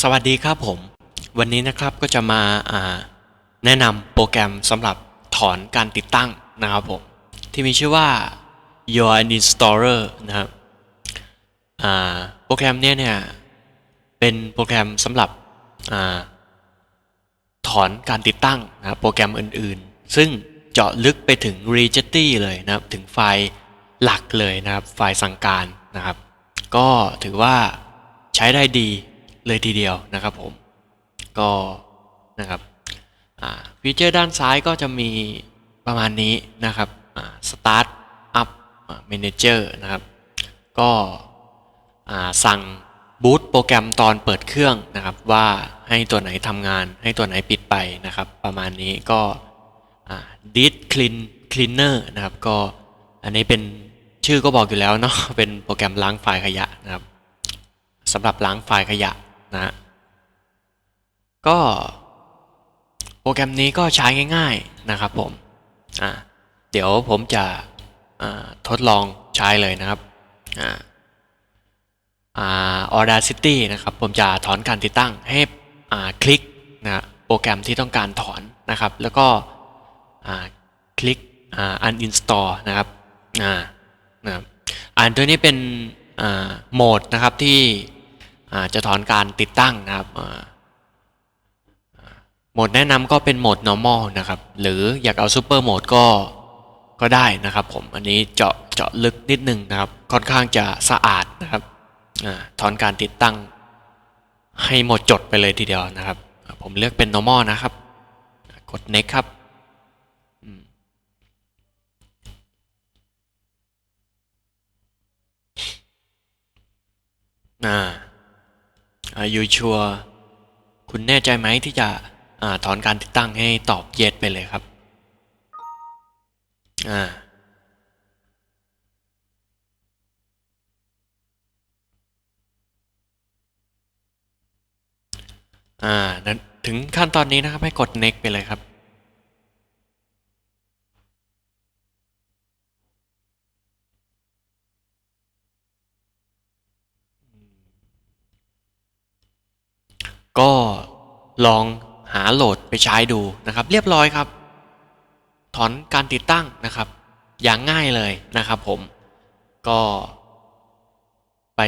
สวัสดีครับผม วันนี้นะครับก็จะมาแนะนำโปรแกรมสำหรับถอนการติดตั้งนะครับผม ที่มีชื่อว่า Your Installer นะครับโปรแกรมนี้เนี่ยเป็นโปรแกรมสำหรับอถอนการติดตั้งนะโปรแกรมอื่นๆ ซึ่งเจาะลึกไปถึง registry เลยนะครับถึงไฟล์หลักเลยนะครับไฟล์สั่งการนะครับ ก็ถือว่าใช้ได้ดี เลยทีเดียวนะครับผมก็นะครับฟีเจอร์ด้านซ้ายก็จะมีประมาณนี้นะครับอ่า Start Up อ่า Manager นะครับ ก็สั่งบูตโปรแกรมตอนเปิดเครื่องนะครับ ว่าให้ตัวไหนทำงานให้ตัวไหนปิดไปนะครับ ประมาณนี้ก็อ่า Disk Clean Cleaner นะครับ ก็อันนี้เป็นชื่อก็บอกอยู่แล้วเนาะเป็นโปรแกรมล้างไฟล์ขยะนะครับสำหรับล้างไฟล์ขยะ นะก็โปรแกรมนี้ก็ใช้ง่ายๆนะครับผมอ่าเดี๋ยวผมจะอ่าทดลองใช้เลยนะครับอ่าอ่า Audacity นะครับผมจะถอนการติดตั้งให้อ่าคลิกนะโปรแกรมที่ต้องการถอนนะครับ แล้วก็อ่าคลิกอ่า uninstall นะครับอ่านะครับอันตัวนี้เป็นอ่าโหมดนะครับที่ จะถอนการติดตั้งนะครับโหมดแนะนำก็เป็นโหมด normal นะครับ หรืออยากเอา super mode ก็ก็ได้นะครับผม อันนี้เจาะเจาะลึกนิดนึงนะครับ ค่อนข้างจะสะอาดนะครับอถอนการติดตั้ง ให้หมดจดไปเลยทีเดียวนะครับ ผมเลือกเป็น normal นะครับ กด next ครับอ่า อ่า you sure คุณแน่ใจไหมที่จะอถอนการติดตั้งให้ตอบเย็ดไปเลยครับอ่าอ่าถึงขั้นตอนนี้นะครับให้กด next ไปเลยครับ ก็ลองหาโหลดไปใช้ดูนะครับ เรียบร้อยครับ ถอนการติดตั้งนะครับ อย่างง่ายเลยนะครับ ผมก็ ไป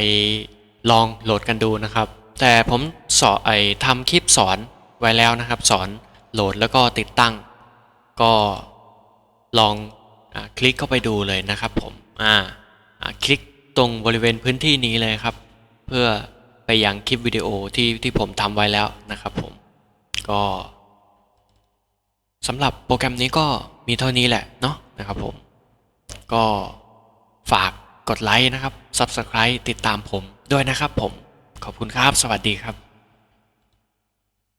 ลองโหลดกันดูนะครับ แต่ผมสอนไอทำคลิปสอนไว้แล้วนะครับ สอนโหลดแล้วก็ติดตั้ง ก็ลองอคลิกเข้าไปดูเลยนะครับ ผมอ่าคลิกตรงบริเวณพื้นที่นี้เลยครับ เพื่อ ไปยังคลิปวิดีโอที่ที่ผมทำไว้แล้วนะครับผมก็สำหรับโปรแกรมนี้ก็มีเท่านี้แหละเนาะนะครับผม ก็ฝากกดไลค์นะครับ Subscribe ติดตามผมด้วยนะครับผม ขอบคุณครับ สวัสดีครับ